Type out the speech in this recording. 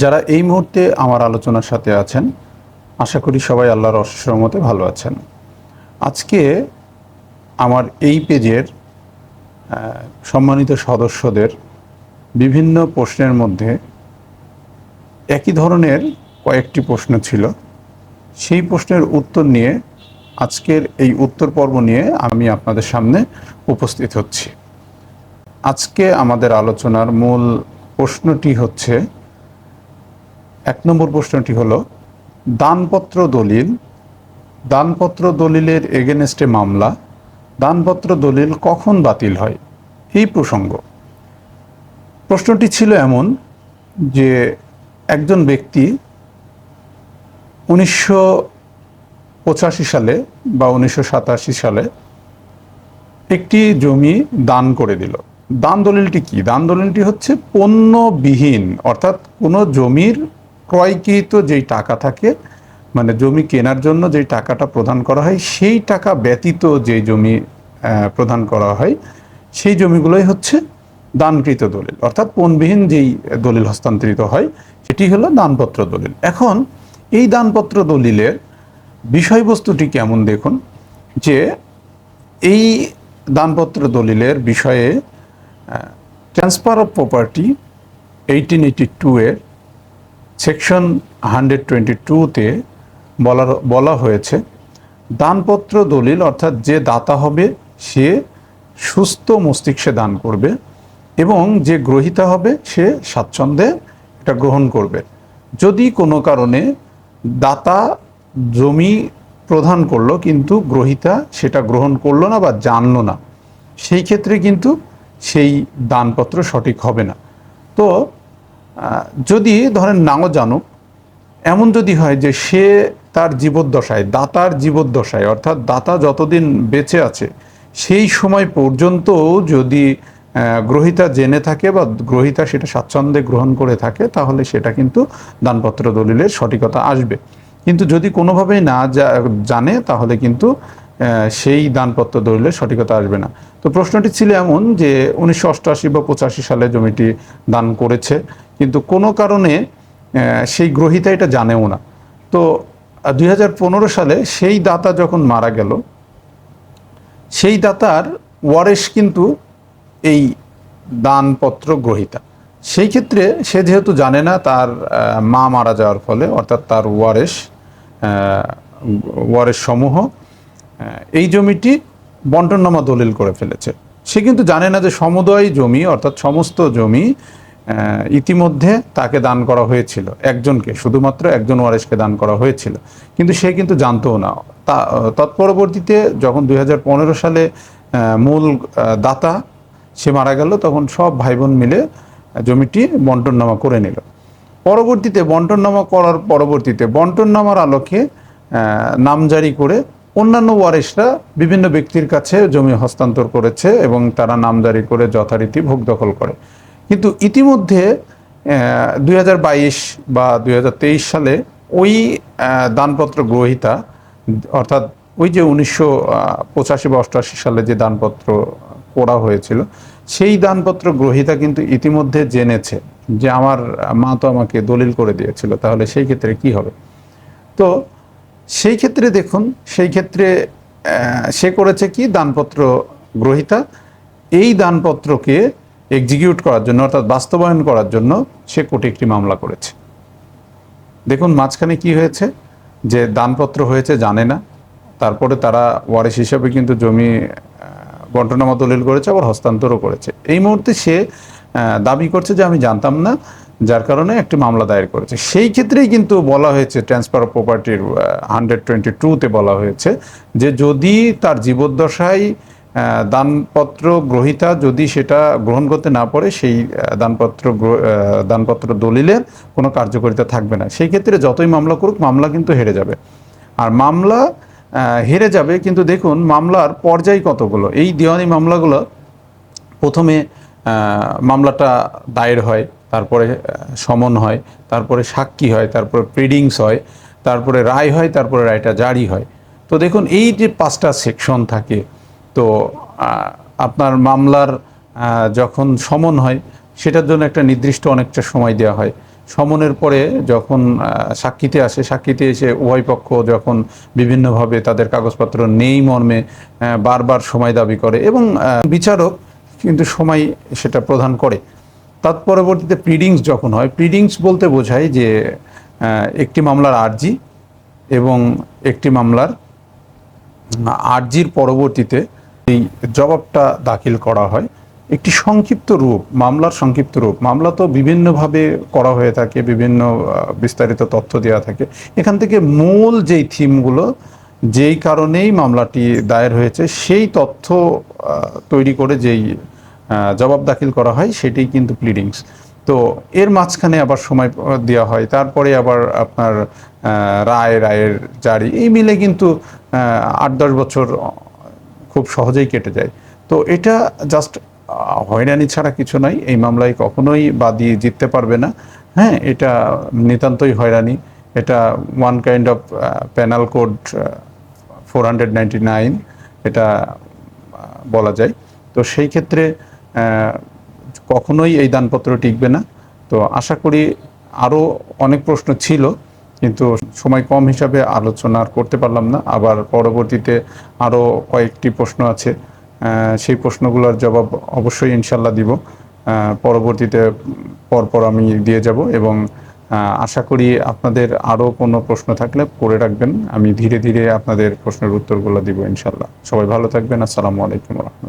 যারা এই মুহূর্তে আমার আলোচনার সাথে আছেন, আশা করি সবাই আল্লাহর অশেষ রহমতে ভালো আছেন। আজকে আমার এই পেজের সম্মানিত সদস্যদের বিভিন্ন প্রশ্নের মধ্যে একই ধরনের কয়েকটি প্রশ্ন ছিল। সেই প্রশ্নের উত্তর নিয়ে, আজকের এই উত্তর পর্ব নিয়ে আমি আপনাদের সামনে উপস্থিত হচ্ছি। আজকে আমাদের আলোচনার মূল প্রশ্নটি হচ্ছে এক নম্বর প্রশ্নটি হলো, দানপত্র দলিল, দানপত্র দলিলের এগেনস্টে মামলা, দানপত্র দলিল কখন বাতিল হয়? এই প্রসঙ্গ। প্রশ্নটি ছিল এমন যে একজন ব্যক্তি উনিশশো পঁচাশি সালে বা উনিশশো সাতাশি সালে একটি জমি দান করে দিল। দান দলিলটি কি? দান দলিলটি হচ্ছে পণ্যবিহীন, অর্থাৎ কোনো জমির ক্রয়কৃত যেই টাকা থাকে মানে জমি কেনার জন্য যেই টাকাটা প্রদান করা হয়, সেই টাকা ব্যতীত যে জমি প্রদান করা হয়, সেই জমিগুলোই হচ্ছে দানকৃত দলিল। অর্থাৎ পণবিহীন যেই দলিল হস্তান্তরিত হয়, সেটি হলো দানপত্র দলিল। এখন এই দানপত্র দলিলের বিষয়বস্তুটি কেমন দেখুন? যে এই দানপত্র দলিলের বিষয়ে transfer of property eighteen eighty two এর সেকশন হান্ড্রেড টোয়েন্টি টুতে বলার, বলা হয়েছে, দানপত্র দলিল অর্থাৎ যে দাতা হবে, সে সুস্থ মস্তিষ্কে দান করবে এবং যে গ্রহিতা হবে, সে স্বাচ্ছন্দ্যে এটা গ্রহণ করবে। যদি কোনো কারণে দাতা জমি প্রদান করল, কিন্তু গ্রহিতা সেটা গ্রহণ করল না বা জানলো না, সেই ক্ষেত্রে কিন্তু সেই দানপত্র সঠিক হবে না। তো যদি ধরেন নাও জানুক এমন যদি হয় যে সে তার জীবদ্দশায়, দাতার জীবদ্দশায়, অর্থাৎ দাতা যতদিন বেঁচে আছে, সেই সময় পর্যন্ত যদি গ্রহিতা জেনে থাকে বা গ্রহিতা সেটা স্বাচ্ছন্দ্যে গ্রহণ করে থাকে, তাহলে সেটা কিন্তু দানপত্র দলিলের সঠিকতা আসবে। কিন্তু যদি কোনোভাবেই না জানে, তাহলে কিন্তু সেই দানপত্র দলিলের সঠিকতা আসবে না। তো প্রশ্নটি ছিল এমন যে উনিশশো অষ্টআশি বা পঁচাশি সালে জমিটি দান করেছে, কিন্তু কোনো কারণে সেই গ্রহিতা এটা জানেও না। তো দুই হাজার পনেরো সালে সেই দাতা যখন মারা গেল, সেই দাতার ওয়ারেস কিন্তু এই দানপত্র গ্রহিতা। সেই ক্ষেত্রে সে যেহেতু জানে না, তার মা মারা যাওয়ার ফলে, অর্থাৎ তার ওয়ারেস ওয়ারেস সমূহ এই জমিটি বন্টননামা দলিল করে ফেলেছে। সে কিন্তু জানে না যে সমুদয় জমি, অর্থাৎ সমস্ত জমি ইতিমধ্যে তাকে দান করা হয়েছিল। একজনকে, শুধুমাত্র একজন ওয়ারেসকে দান করা হয়েছিল। কিন্তু সে কিন্তু জানতও না। তা, তৎপরবর্তীতে যখন দুই হাজার পনেরো সালে মূল দাতা সে মারা গেল, তখন সব ভাই বোন মিলে জমিটি বন্টননামা করে নিল। পরবর্তীতে বন্টননামা করার পরবর্তীতে বন্টননামার আলোকে নামজারি করে অন্যান্য ওয়ারিশরা বিভিন্ন ব্যক্তির কাছে জমি হস্তান্তর করেছে এবং তারা নামজারি করে যথারীতি ভোগ দখল করে। কিন্তু ইতিমধ্যে দুই হাজার বাইশ বা দুই হাজার তেইশ সালে ওই দানপত্র গ্রহিতা, অর্থাৎ ওই যে উনিশশো পঁচাশি বা অষ্টআশি সালে যে দানপত্র করা হয়েছিল, সেই দানপত্র গ্রহিতা কিন্তু ইতিমধ্যে জেনেছে যে আমার মা তো আমাকে দলিল করে দিয়েছিল, তাহলে সেই ক্ষেত্রে কি হবে? তো সেই ক্ষেত্রে দেখুন, সেই ক্ষেত্রে সে করেছে কি? দানপত্র গ্রহিতা। এই দানপত্রকে এক্সিকিউট করার জন্য, অর্থাৎ বাস্তবায়ন করার জন্য সে কোর্টে একটি মামলা করেছে। দেখুন, মাঝখানে কি হয়েছে? যে দানপত্র হয়েছে, জানে না। তারপরে তারা ওয়ারিশ হিসাবে কিন্তু জমি বন্টনামা দলিল করেছে, আবার হস্তান্তরও করেছে। এই মুহূর্তে সে দাবি করছে যে আমি জানতাম না যার কারণে একটি মামলা দায়ের করেছে। সেই ক্ষেত্রেই কিন্তু বলা হয়েছে ট্রান্সফার অফ প্রপার্টির হান্ড্রেড টোয়েন্টি টুতে বলা হয়েছে যে যদি তার জীবদ্দশায় দানপত্র গ্রহিতা যদি সেটা গ্রহণ করতে না পারে, সেই দানপত্র দানপত্র দলিলের কোনো কার্যকারিতা থাকবে না। সেই ক্ষেত্রে যতই মামলা করুক, মামলা কিন্তু হেরে যাবে। আর মামলা হেরে যাবে, কিন্তু দেখুন মামলার পর্যায় কতগুলো। এই দেওয়ানি মামলাগুলো প্রথমে মামলাটা দায়ের হয়। তারপরে সমন হয়, তারপরে সাক্ষী হয়, তারপরে প্রিডিংস হয়, তারপরে রায় হয়, তারপরে রায়টা জারি হয়। তো দেখুন, এই যে পাঁচটা সেকশন থাকে, তো আপনার মামলার যখন সমন হয়, সেটার জন্য একটা নির্দিষ্ট অনেকটা সময় দেওয়া হয়। সমনের পরে যখন সাক্ষীতে আসে, সাক্ষীতে এসে উভয় পক্ষ যখন বিভিন্নভাবে তাদের কাগজপত্র নেই মর্মে বারবার সময় দাবি করে এবং বিচারক কিন্তু সময় সেটা প্রদান করে। তৎপরবর্তীতে প্রিডিংস যখন হয় প্রিডিংস বলতে বোঝায় যে একটি মামলার আর্জি এবং একটি মামলার আর্জির পরবর্তীতে এই জবাবটা দাখিল করা হয়। একটি সংক্ষিপ্ত রূপ, মামলার সংক্ষিপ্ত রূপ। মামলা তো বিভিন্নভাবে করা হয়ে থাকে, বিভিন্ন বিস্তারিত তথ্য দেওয়া থাকে। এখান থেকে মূল যেই থিমগুলো, যেই কারণেই মামলাটি দায়ের হয়েছে, সেই তথ্য তৈরি করে যেই জবাব দাখিল করা হয় সেটাই কিন্তু প্লিডিংস তো এর মাঝখানে আবার সময় দেওয়া হয়, তারপরে আবার আপনার রায়, রায়ের জারি, এই মিলে কিন্তু আট দশ বছর খুব সহজেই কেটে যায়। তো এটা জাস্ট হয়রানি ছাড়া কিছু নয় এই মামলায় কখনোই বাদী জিততে পারবে না। হ্যাঁ এটা নিতান্তই হয়রানি। এটা one kind of penal code four hundred ninety nine এটা বলা যায়। তো সেই ক্ষেত্রে কখনোই এই দানপত্র টিকবে না। তো আশা করি আরও অনেক প্রশ্ন ছিল, কিন্তু সময় কম হিসাবে আলোচনা আর করতে পারলাম না। আবার পরবর্তীতে আরও কয়েকটি প্রশ্ন আছে সেই প্রশ্নগুলোর জবাব অবশ্যই ইনশাল্লাহ দিব। পরবর্তীতে পরপর আমি দিয়ে যাব এবং আশা করি আপনাদের আরও কোনো প্রশ্ন থাকলে করে রাখবেন। আমি ধীরে ধীরে আপনাদের প্রশ্নের উত্তরগুলো দিব ইনশাল্লাহ। সবাই ভালো থাকবেন। আসসালামু আলাইকুম রহমতুল্লাহ।